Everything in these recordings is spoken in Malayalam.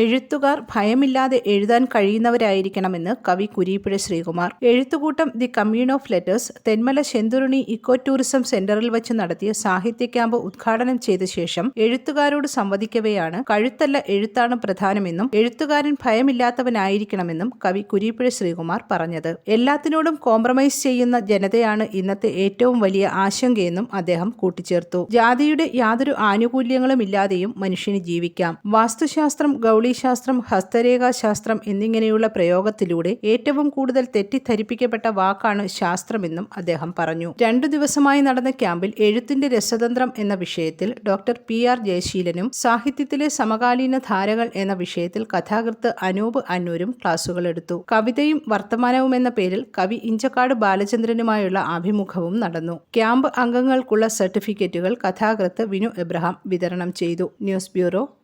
എഴുത്തുകാർ ഭയമില്ലാതെ എഴുതാൻ കഴിയുന്നവരായിരിക്കണമെന്ന് കവി Kureepuzha Sreekumar. എഴുത്തുകൂട്ടം the commune of letters Thenmala Shenduruny eco tourism സെന്ററിൽ വെച്ച് നടത്തിയ സാഹിത്യ ക്യാമ്പ് ഉദ്ഘാടനം ചെയ്ത ശേഷം എഴുത്തുകാരോട് സംവദിക്കവെയാണ് കഴുത്തല്ല എഴുത്താണ് പ്രധാനമെന്നും എഴുത്തുകാരൻ ഭയമില്ലാത്തവനായിരിക്കണമെന്നും കവി കുരീപ്പുഴ ശ്രീകുമാർ പറഞ്ഞത്. എല്ലാത്തിനോടും കോംപ്രമൈസ് ചെയ്യുന്ന ജനതയാണ് ഇന്നത്തെ ഏറ്റവും വലിയ ആശങ്കയെന്നും അദ്ദേഹം കൂട്ടിച്ചേർത്തു. ജാതിയുടെ യാതൊരു ആനുകൂല്യങ്ങളും ഇല്ലാതെയും മനുഷ്യന് ജീവിക്കാം. വാസ്തുശാസ്ത്രം ഗൗളിശാസ്ത്രം ഹസ്തരേഖാശാസ്ത്രം എന്നിങ്ങനെയുള്ള പ്രയോഗത്തിലൂടെ ഏറ്റവും കൂടുതൽ തെറ്റിദ്ധരിപ്പിക്കപ്പെട്ട വാക്കാണ് ശാസ്ത്രമെന്നും അദ്ദേഹം പറഞ്ഞു. രണ്ടു ദിവസമായി നടന്ന ക്യാമ്പിൽ എഴുത്തിന്റെ രസതന്ത്രം എന്ന വിഷയത്തിൽ ഡോക്ടർ പി ആർ ജയശീലനും സാഹിത്യത്തിലെ സമകാലീന ധാരകൾ എന്ന വിഷയത്തിൽ കഥാകൃത്ത് അനൂപ് അന്നൂരും ക്ലാസുകൾ എടുത്തു. കവിതയും വർത്തമാനവും എന്ന പേരിൽ കവി ഇഞ്ചക്കാട് ബാലചന്ദ്രനുമായുള്ള അഭിമുഖവും നടന്നു. ക്യാമ്പ് അംഗങ്ങൾക്കുള്ള സർട്ടിഫിക്കറ്റുകൾ കഥാകൃത്ത് വിനു എബ്രഹാം വിതരണം ചെയ്തു. News bureau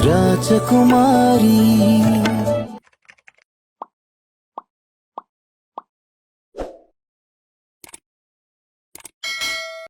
Rajakumari.